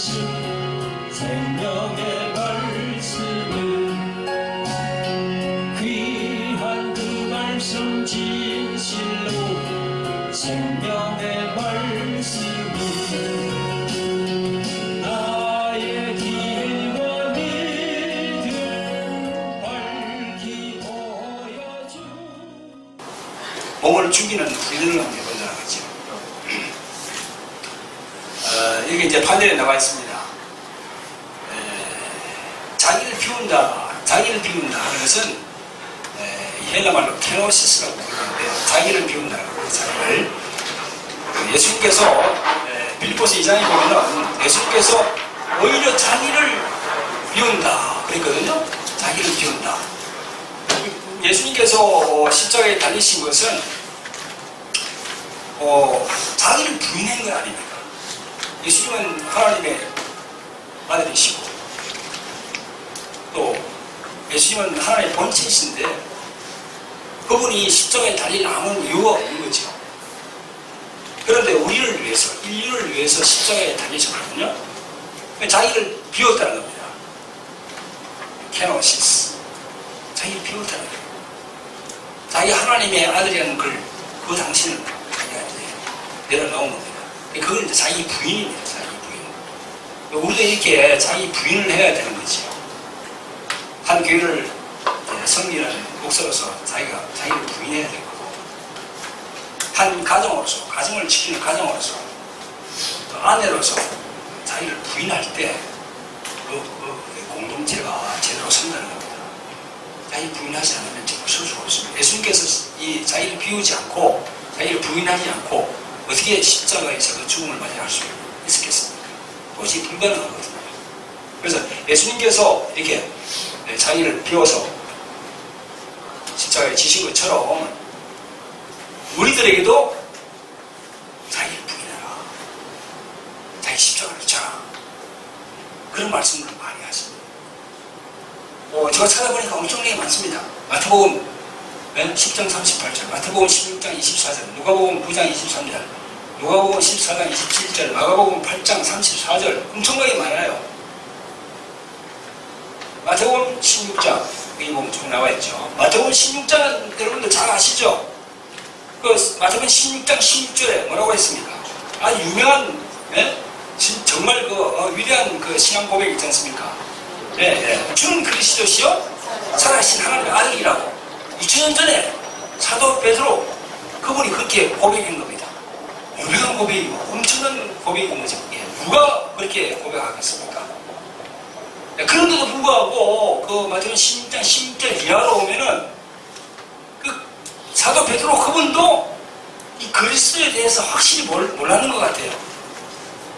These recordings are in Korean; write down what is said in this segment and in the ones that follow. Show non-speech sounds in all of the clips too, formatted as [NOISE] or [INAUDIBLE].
주 판례에 나와 있습니다. 에, 자기를 비운다, 자기를 비운다 하는 것은 에, 헬라말로 케노시스라고 부르는데 자기를 비운다라고 해요, 자기를. 그 예수님께서 에, 빌보스 2장에 보면은 예수님께서 오히려 자기를 비운다 그랬거든요. 자기를 비운다. 예수님께서 십자가에 달리신 것은 어, 자기를 부인한 건 아닙니까? 예수님은 하나님의 아들이시고 또 예수님은 하나님의 본체이신데 그분이 십자가에 달릴 아무 이유가 없는 거죠. 그런데 우리를 위해서, 인류를 위해서 십자가에 달리셨거든요. 자기를 비웠다는 겁니다. 케노시스. 자기를 비웠다는 거예요. 자기 하나님의 아들이라는 걸, 그 당신을 이제 내려놓은 겁니다. 그건 이제 자기 부인입니다. 자기 부인. 우리도 이렇게 자기 부인을 해야 되는 거지요. 한 교회를 섬기는 목사로서 자기가 자기를 부인해야 되는 거고, 한 가정으로서, 가정을 지키는 가정으로서, 또 아내로서 자기를 부인할 때, 그, 그 공동체가 제대로 선다는 겁니다. 자기 부인하지 않으면 설 수가 없습니다. 예수님께서 이 자기를 비우지 않고 자기를 부인하지 않고 어떻게 십자가에서 그 죽음을 맞이할 수 있었겠습니까? 도저히 불가능하거든요. 그래서 예수님께서 이렇게 자기를 비워서 십자가에 지신 것처럼 우리들에게도 자기를 부인해라. 자기 십자가를 져라. 그런 말씀을 많이 하십니다. 어, 제가 찾아보니까 엄청나게 많습니다. 마태복음 예? 10장 38절, 마태복음 16장 24절, 누가복음 9장 23절, 누가복음 14장 27절, 마가복음 8장 34절 엄청나게 많아요. 마태복음 16장 여기 보면 쭉 나와 있죠. 마태복음 16장은 여러분들 잘 아시죠? 그 마태복음 16장 16절에 뭐라고 했습니까? 아주 유명한 예? 진- 정말 그 어, 위대한 그 신앙 고백 있지 않습니까? 예, 예. 주는 그리스도시요 살아계신 하나님의 아들이라고 2000년 전에 사도 베드로 그분이 그렇게 고백한 겁니다. 유명한 고백이고 엄청난 고백인 거죠. 예. 누가 그렇게 고백하겠습니까? 예, 그런데도 불구하고 그 마태복음 16장 16절 이하로 오면은 그 사도 베드로 그분도 이 그리스도에 대해서 확실히 몰, 몰랐는 것 같아요.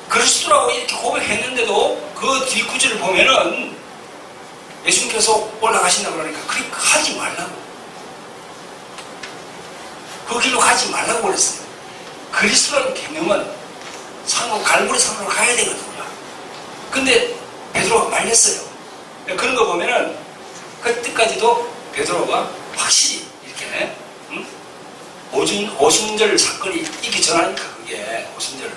그리스도라고 이렇게 고백했는데도 그 뒷구절을 보면은 예수님께서 올라가신다고 그러니까 그렇게 하지 말라고. 그 길로 가지 말라고 그랬어요. 그리스도라는 개념은 산으로, 갈보리 산으로 가야 되거든요. 근데 베드로가 말렸어요. 그런 거 보면은 그때까지도 베드로가 확실히 이렇게, 음? 오순, 오순절 사건이 있기 전하니까 그게 오순절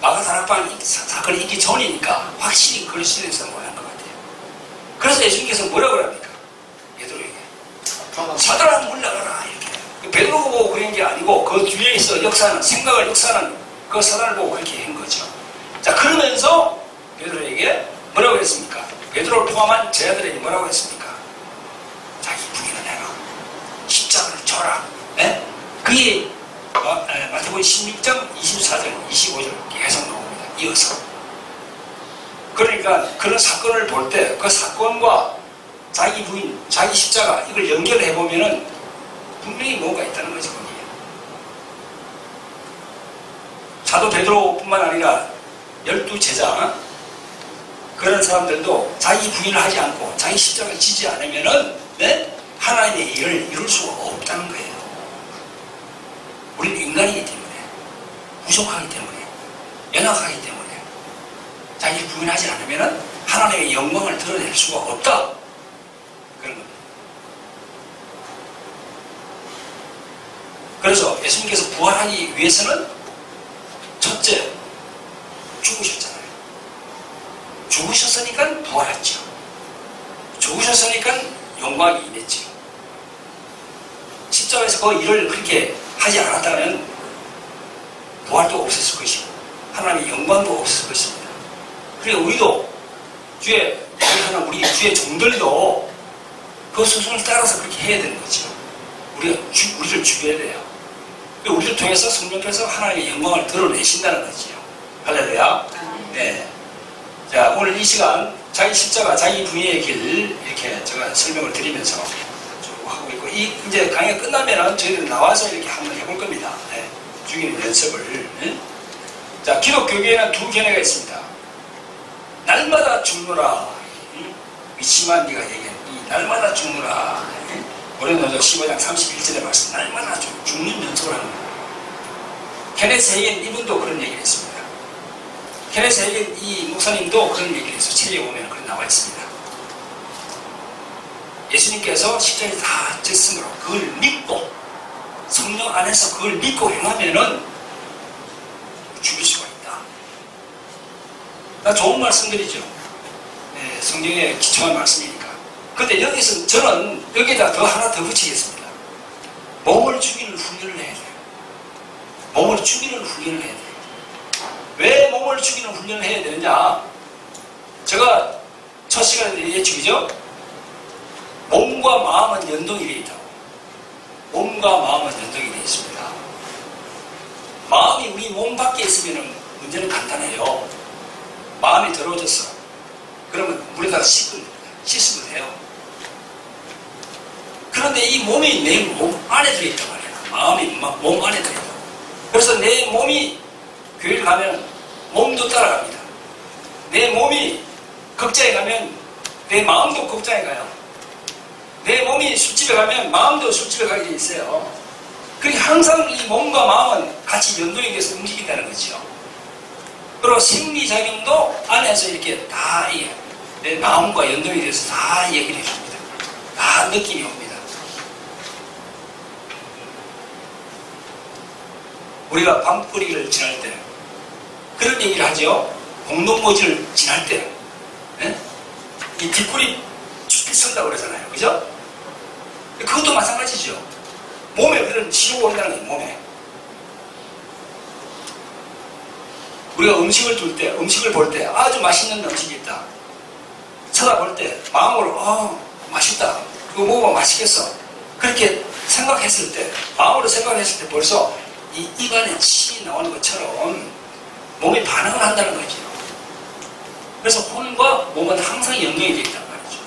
마가다락방 사건이 있기 전이니까 확실히 그리스도에 대해서 뭐한 것 같아요. 그래서 예수님께서 뭐라고 합니까? 베드로에게 사단아 물러가라 이렇게. 그 베드로 보고 그런 게 아니고 그 뒤에 있어 역사는 생각을 역사는 그 사단을 보고 그렇게 한 거죠. 자 그러면서 베드로에게 뭐라고 했습니까? 베드로를 포함한 제자들에게 뭐라고 했습니까? 자기 부인을 해라. 십자가를 져라. 예? 그게 마태복음 16장 24절, 25절 계속 나옵니다. 이어서. 그러니까 그런 사건을 볼 때 그 사건과 자기 부인, 자기 십자가 이걸 연결해 보면은 분명히 뭔가 있다는 거죠. 거기에. 사도 베드로뿐만 아니라 열두 제자 그런 사람들도 자기 부인을 하지 않고 자기 십자가를 지지 않으면은 네? 하나님의 일을 이룰 수가 없다는 거예요. 우리는 인간이기 때문에 부족하기 때문에 연약하기 때문에 자기를 부인하지 않으면 하나님의 영광을 드러낼 수가 없다. 그런 겁니다. 그래서 예수님께서 부활하기 위해서는 첫째 죽으셨잖아요. 죽으셨으니까 부활했죠. 죽으셨으니까 영광이 임했죠. 십자가에서 그 일을 그렇게 하지 않았다면 부활도 없었을 것이고 하나님의 영광도 없었을 것입니다. 그리고 우리도 주의 하나 우리 주의 종들도 그 수순을 따라서 그렇게 해야 되는 거죠. 우리가 주, 우리를 죽여야 돼요. 그리고 우리를 통해서 성령께서 하나님의 영광을 드러내신다는 거지요. 할렐루야. 네. 자, 오늘 이 시간 자기 십자가, 자기 부인의 길 이렇게 제가 설명을 드리면서 쭉 하고 있고 이 이제 강의가 끝나면은 저희들 나와서 이렇게 한번 해볼 겁니다. 네. 죽이는 연습을. 네. 자, 기독 교계에는 두 견해가 있습니다. 날마다 죽노라. 응? 위치만 네가 얘기한 이 날마다 죽노라. 응? 고린도서 15장 31절에 말씀 죽- 죽는 연습을 하는 거예요. 케네스 헤겐 이분도 그런 얘기를 했습니다. 케네스 헤겐 이 목사님도 그런 얘기를 해서 책에 보면 그런 나와 있습니다. 예수님께서 십자가에 다 졌으므로 그걸 믿고 성령 안에서 그걸 믿고 행하면은 죽일 수가 있다. 나 좋은 말씀드리죠. 네, 성경의 기초한 말씀이니까. 근데 여기서 저는 여기다 더 하나 더 붙이겠습니다. 몸을 죽이는 훈련을 해야 돼요. 몸을 죽이는 훈련을 해야 돼요. 왜 몸을 죽이는 훈련을 해야 되느냐? 제가 첫 시간에 얘기했죠. 몸과 마음은 연동이 되어 있다고. 몸과 마음은 연동이 되어 있습니다. 마음이 우리 몸 밖에 있으면 문제는 간단해요. 마음이 더러워졌어. 그러면 물에다가 씻으면, 씻으면 돼요. 그런데 이 몸이 내 몸 안에 들어있단 말이야. 마음이 마- 몸 안에 들어있다고. 그래서 내 몸이 교회를 가면 몸도 따라갑니다. 내 몸이 극장에 가면 내 마음도 극장에 가요. 내 몸이 술집에 가면 마음도 술집에 가게 돼 있어요. 그러니 항상 이 몸과 마음은 같이 연동이 돼서 움직인다는 거죠. 그리고 심리작용도 안에서 이렇게 다 내 마음과 연동이 돼서 다 얘기를 해줍니다. 다 느낌이 옵니다. 우리가 밤뿌리를 지날 때 그런 얘기를 하죠. 공동모지를 지날 때 예? 이 뒷골이 쓴다고 그러잖아요. 그죠? 그것도 마찬가지죠. 몸에 그런 시료가 온다는 거예요. 몸에. 우리가 음식을 둘 때, 음식을 볼 때 아주 맛있는 음식이 있다. 쳐다볼 때 마음으로 아 맛있다. 그거 먹으면 맛있겠어. 그렇게 생각했을 때, 마음으로 생각했을 때 벌써 이 입안에 침이 나오는 것처럼 몸이 반응을 한다는 거죠. 그래서 혼과 몸은 항상 연동이 되어 있단 말이죠.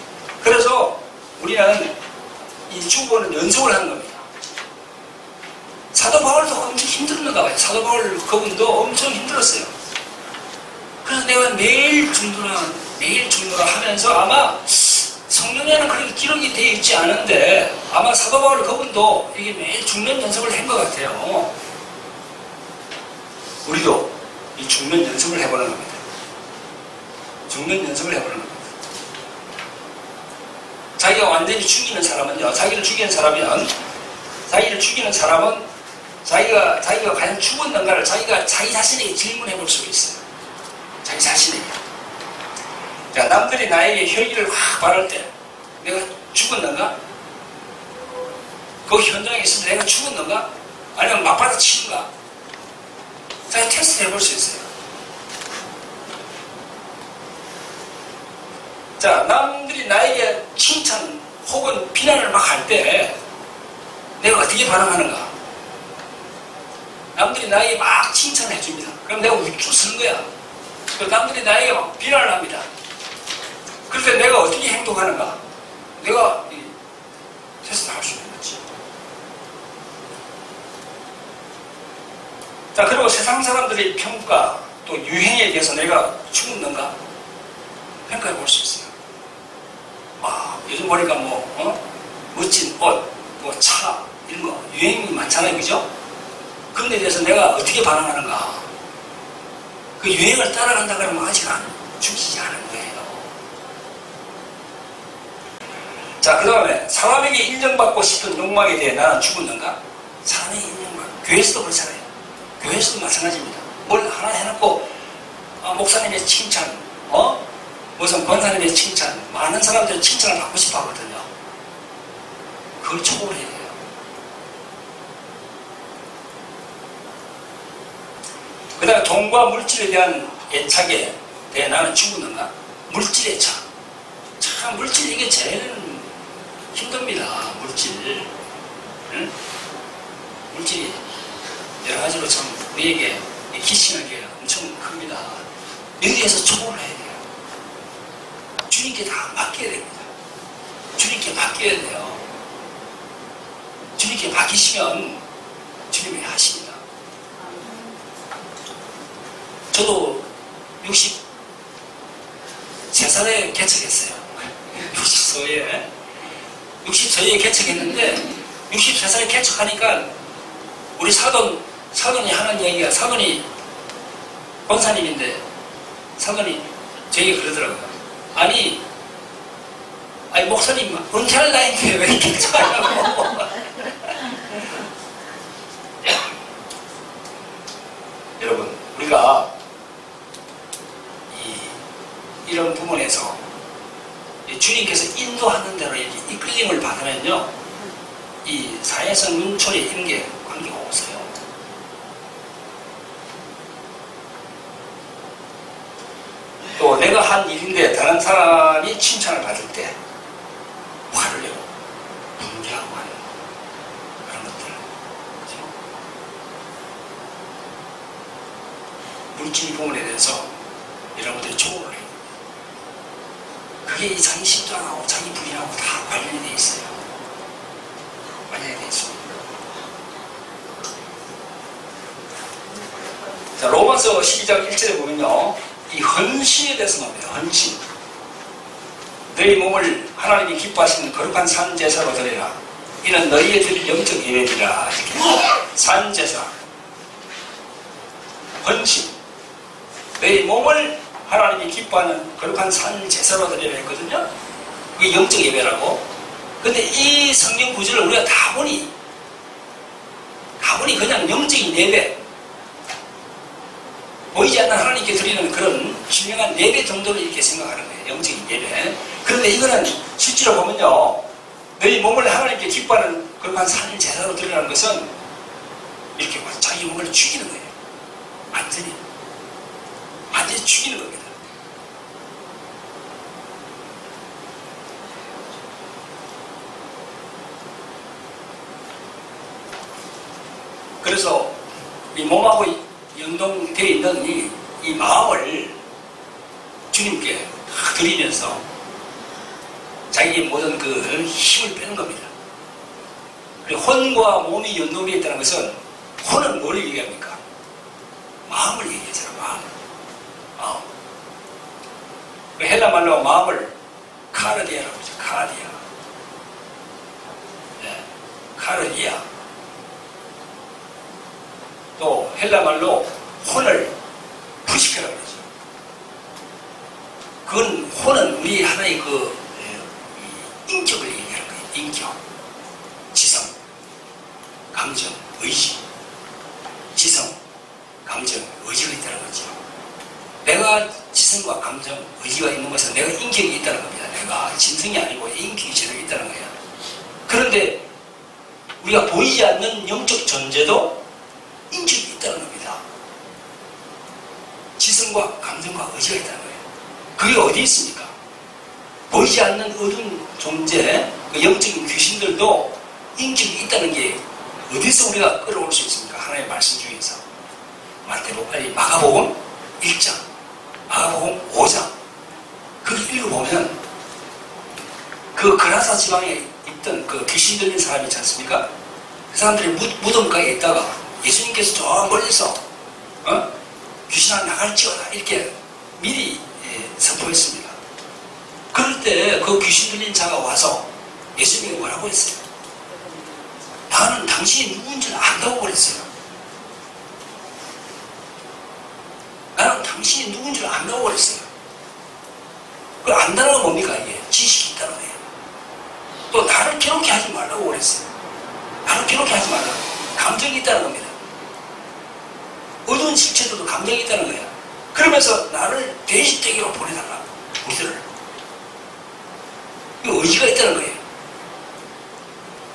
그래서 우리는 이 죽어는 연습을 하는 겁니다. 사도 바울도 엄청 힘들었는가 봐요. 사도 바울 그분도 엄청 힘들었어요. 그래서 내가 매일 죽노라, 매일 죽노라 하면서 아마 성령에는 그렇게 기록이 되어 있지 않은데 아마 사도 바울 그분도 이게 매일 죽는 연습을 한 것 같아요. 우리도 이 죽는 연습을 해보는 겁니다. 죽는 연습을 해보는 겁니다. 자기가 완전히 죽이는 사람은요, 자기를 죽이는 사람이면, 자기를 죽이는 사람은 자기가, 자기가 과연 죽었는가를 자기가 자기 자신에게 질문해 볼 수가 있어요. 자기 자신에게. 자, 남들이 나에게 혈기를 확 바를 때, 내가 죽었는가? 그 현장에 있으면 내가 죽었는가? 아니면 맞받아 치는가? 자기 테스트 해볼 수 있어요. 자, 남들이 나에게 칭찬 혹은 비난을 막 할 때 내가 어떻게 반응하는가? 남들이 나에게 막 칭찬해 줍니다. 그럼 내가 우쭈 쓰는 거야. 그 남들이 나에게 막 비난을 합니다. 그럴 때 내가 어떻게 행동하는가? 내가 이 테스트 할수 있는 거지. 자, 그리고 세상 사람들의 평가 또 유행에 대해서 내가 죽는가? 평가해 볼 수 있어요. 아, 요즘 보니까 뭐, 어? 멋진 옷, 뭐 차, 이런 거, 유행이 많잖아요. 그죠? 그런 데 대해서 내가 어떻게 반응하는가? 그 유행을 따라간다 그러면 아직 안 죽이지 않은 거예요. 자, 그 다음에 사람에게 인정받고 싶은 욕망에 대해 나는 죽었는가? 사람에게 인정받고, 교회에서도 그렇잖아요. 교회에서도 마찬가지입니다. 뭘 하나 해놓고, 아, 목사님의 칭찬, 어? 무슨 권사님의 칭찬, 많은 사람들이 칭찬을 받고 싶어 하거든요. 그걸 초월 해야 돼요. 그 다음에 돈과 물질에 대한 애착에 대해 나는 충분한가? 물질의 애착. 참, 물질 이게 제일 힘듭니다. 물질. 응? 물질이 여러 가지로 참 우리에게 기신하는 게 엄청 큽니다. 여기에서 초월을 해야 돼요. 주님께 다 맡겨야 됩니다. 주님께 맡겨야 돼요. 주님께 맡기시면 주님이 하십니다. 저도 63살에 개척했어요. [LAUGHS] 60소에. 60소에 개척했는데, 63살에 개척하니까, 우리 사돈, 사돈이 하는 얘기가, 사돈이 권사님인데, 사돈이 저에게 그러더라고요. 아니, 아니, 목사님, 은퇴를 다니는데 왜 이렇게 개척하냐고. [LAUGHS] 여러분, 우리가 이, 이런 부분에서 이 주님께서 인도하는 대로 이렇게 이끌림을 받으면요, 이 사회성 눈초리 이런 게 관계가 없어요. 또 내가 한 일인데 다른 사람이 칭찬을 받을 때 화를 내고 분개하고 하는 그런 것들. 물질 부분에 대해서 여러분들이 조언을 해요. 그게 이 자기 심장하고 자기 부인하고 다 관련이 돼 있어요. 관련이 돼 있습니다. 자, 로마서 12장 1절에 보면요. 이 헌신에 대해서 나옵니다. 헌신. 너희 몸을 하나님이 기뻐하시는 거룩한 산제사로 드리라. 이는 너희의 드릴 영적. 이렇게. 산제사. 헌신. 너희 몸을 하나님이 기뻐하는 거룩한 산제사로 드리라 했거든요. 이게 영적 예배라고. 근데 이 성경 구절을 우리가 다 보니, 다 보니 그냥 영적인 예배, 보이지 않는 하나님께 드리는 그런 분명한 예배 정도로 이렇게 생각하는 거예요. 영적인 예배. 그런데 이거는 실제로 보면요. 너희 몸을 하나님께 기뻐하는 그러한 산 제사로 드리라는 것은 이렇게 막 자기 몸을 죽이는 거예요. 완전히. 완전히 죽이는 겁니다. 그래서 이 몸하고 연동되어 있는 이, 이 마음을 주님께 다 드리면서 자기의 모든 그 힘을 빼는 겁니다. 그리고 혼과 몸이 연동되어 있다는 것은 혼은 뭘 얘기합니까? 마음을 얘기하잖아, 마음. 마음. 그 헬라 말로 마음을 카르디아라고 하죠, 카르디아. 네, 카르디아. 또 헬라 말로 혼을 푸시케라고 그러죠. 그건 혼은 우리 하나의 그 에, 이 인격을 얘기하는 거예요. 인격, 지성, 감정, 의지, 지성, 감정, 의지가 있다는 거죠. 내가 지성과 감정, 의지가 있는 것은 내가 인격이 있다는 겁니다. 내가 진성이 아니고 인격이 제대로 있다는 거예요. 그런데 우리가 보이지 않는 영적 존재도 인격이 있다는 겁니다. 지성과 감정과 의지가 있다는 거예요. 그게 어디 있습니까? 보이지 않는 어두운 존재, 그 영적인 귀신들도 인격이 있다는 게 어디서 우리가 끌어올 수 있습니까? 하나님의 말씀 중에서. 마태복, 아니, 마가복음 1장, 마가복음 5장. 거기 읽어보면 그 그라사 지방에 있던 그 귀신 들린 사람이 있지 않습니까? 그 사람들이 무, 무덤가에 있다가 예수님께서 저 멀리서 어? 귀신아 나갈지어다 이렇게 미리 예, 선포했습니다. 그럴 때 그 귀신 들린 자가 와서 예수님이 뭐라고 했어요? 나는 당신이 누군지를 안다고 그랬어요. 나는 당신이 누군지를 안다고 그랬어요. 그 안다는 건 뭡니까 이게? 지식이 있다는 거예요. 또 나를 괴롭게 하지 말라고 그랬어요. 나를 괴롭게 하지 말라고. 감정이 있다는 겁니다. 어두운 실체들도 감정이 있다는 거예요. 그러면서 나를 돼지떼기로 보내달라. 보이더라고요. 이 의지가 있다는 거예요.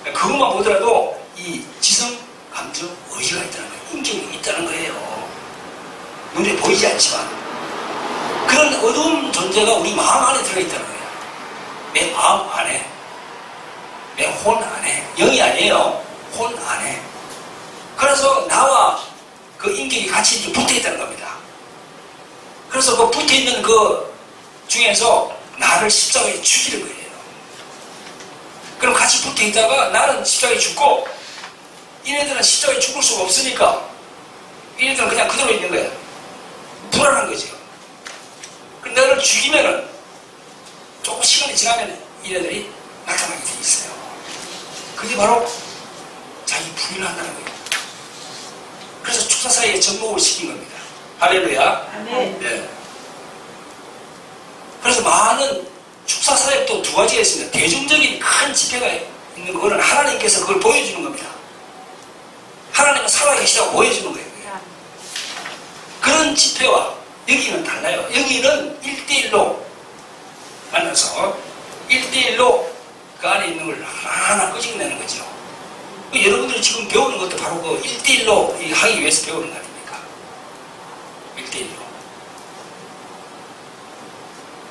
그것만 보더라도 이 지성, 감정, 의지가 있다는 거예요. 인격이 있다는 거예요. 눈에 보이지 않지만 그런 어두운 존재가 우리 마음 안에 들어 있다는 거예요. 내 마음 안에, 내 혼 안에, 영이 아니에요. 혼 안에. 그래서 나와 그 인격이 같이 붙어 있다는 겁니다. 그래서 그 붙어 있는 그 중에서 나를 십자가에 죽이는 거예요. 그럼 같이 붙어 있다가 나는 십자가에 죽고 얘네들은 십자가에 죽을 수가 없으니까 얘네들은 그냥 그대로 있는 거예요. 불안한 거죠. 그 너를 죽이면은 조금 시간이 지나면 얘네들이 나타나게 돼 있어요. 그게 바로 자기 부인한다는 거예요. 그래서 축사 사이에 접목을 시킨 겁니다. 할렐루야. 네. 그래서 많은 축사 또두 가지가 있습니다. 대중적인 큰 집회가 있는 거는 하나님께서 그걸 보여주는 겁니다. 하나님은 살아계시다고 보여주는 거예요. 그런 집회와 여기는 달라요. 여기는 1대1로 만나서 1대1로 그 안에 있는 걸 하나하나 끄집내는 거죠. 그 여러분들이 지금 배우는 것도 바로 그 1대1로 하기 위해서 배우는 거 아닙니까? 1대1로.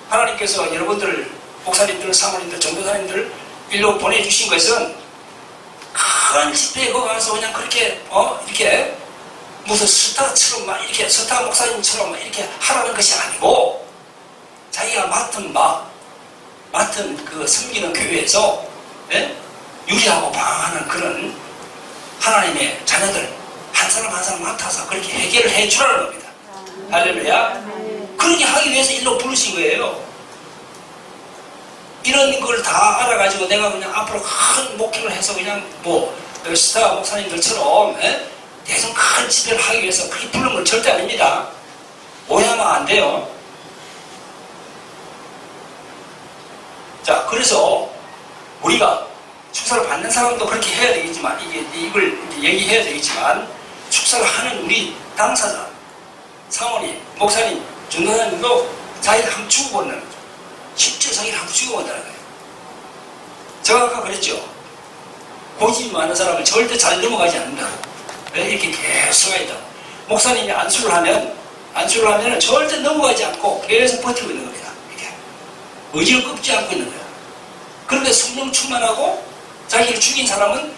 하나님께서 여러분들, 목사님들, 사모님들, 전도사님들 일로 보내주신 것은 큰 집회에 가서 그냥 그렇게, 어, 이렇게 무슨 스타처럼 막 이렇게 스타 목사님처럼 막 이렇게 하라는 것이 아니고 자기가 맡은 바, 맡은 그 섬기는 교회에서 예? 유리하고 방황하는 그런 하나님의 자녀들 한 사람 한 사람 맡아서 그렇게 해결을 해 주라는 겁니다. 할렐루야. 그렇게 하기 위해서 일로 부르신 거예요. 이런 걸 다 알아가지고 내가 그냥 앞으로 큰 목표를 해서 그냥 뭐 스타 목사님들처럼 예? 대중 큰 집회를 하기 위해서 그렇게 부른 건 절대 아닙니다. 오해하면 안 돼요. 자, 그래서 우리가 축사를 받는 사람도 그렇게 해야 되겠지만 이게 이걸 얘기해야 되겠지만 축사를 하는 우리 당사자, 사모님, 목사님, 전도사님도 자기를 한번 죽어본다는 거죠. 실제 자기를 한번 죽어본다는 거예요. 제가 아까 그랬죠. 고집이 많은 사람은 절대 잘 넘어가지 않는다고. 왜 이렇게 계속 해야 있다고. 목사님이 안수를 하면, 안수를 하면 절대 넘어가지 않고 계속 버티고 있는 겁니다. 이렇게. 의지를 꺾지 않고 있는 거예요. 그런데 성령 충만하고 자기를 죽인 사람은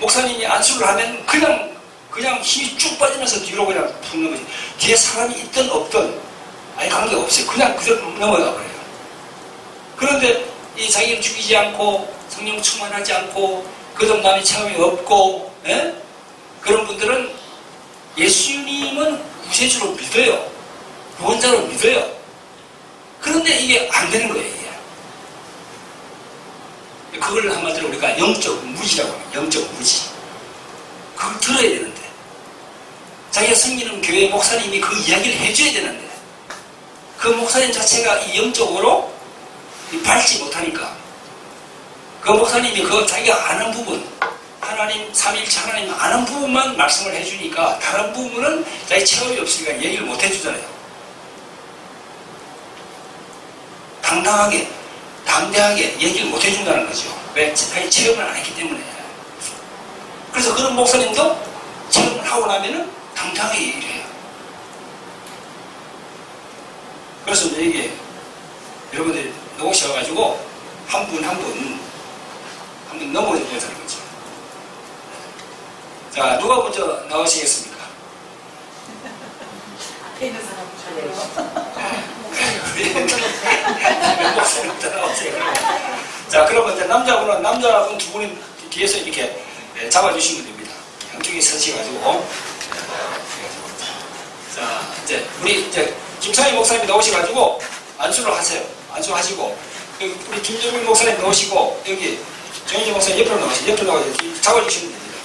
목사님이 안수를 하면 그냥, 그냥 힘이 쭉 빠지면서 뒤로 그냥 붙는 거지. 뒤에 사람이 있든 없든 아예 관계없어요. 그냥 그대로 넘어가 버려요. 그런데 이 자기를 죽이지 않고 성령 충만하지 않고 그동남의 체험이 없고 예? 그런 분들은 예수님은 구세주로 믿어요. 구원자로 믿어요. 그런데 이게 안 되는 거예요. 그걸 한마디로 우리가 영적 무지라고 합니다. 영적 무지. 그걸 들어야 되는데 자기가 섬기는 교회 목사님이 그 이야기를 해줘야 되는데 그 목사님 자체가 이 영적으로 이 밟지 못하니까 그 목사님이 그 자기가 아는 부분 하나님 삼일체 하나님 아는 부분만 말씀을 해주니까 다른 부분은 자기 체험이 없으니까 얘기를 못 해주잖아요. 당당하게 담대하게 얘기를 못 해준다는 거죠. 왜? 자기 체험을 안 했기 때문에. 그래서 그런 목사님도 체험을 하고 나면은 당당하게 얘기를 해요. 그래서 이게 여러분들이 오셔가지고 한 분 한 분 한 분 넘어져 보자는 거죠. 자, 누가 먼저 나오시겠습니까? [LAUGHS] 앞에 있는 사람 잘해요. 목사님부터 나오세요. 자, 그러면 이제 남자분은 남자분 두 분이 뒤에서 이렇게 예, 잡아주시면 됩니다. 양쪽에 서시가지고. 자, 이제 우리 이제 김상희 목사님이 나오셔가지고 안수를 하세요. 안수하시고 여기 우리 김정민 목사님 나오시고 여기 정인재 목사님 옆으로 나오시고 옆으로 나와서 잡아주시면 됩니다.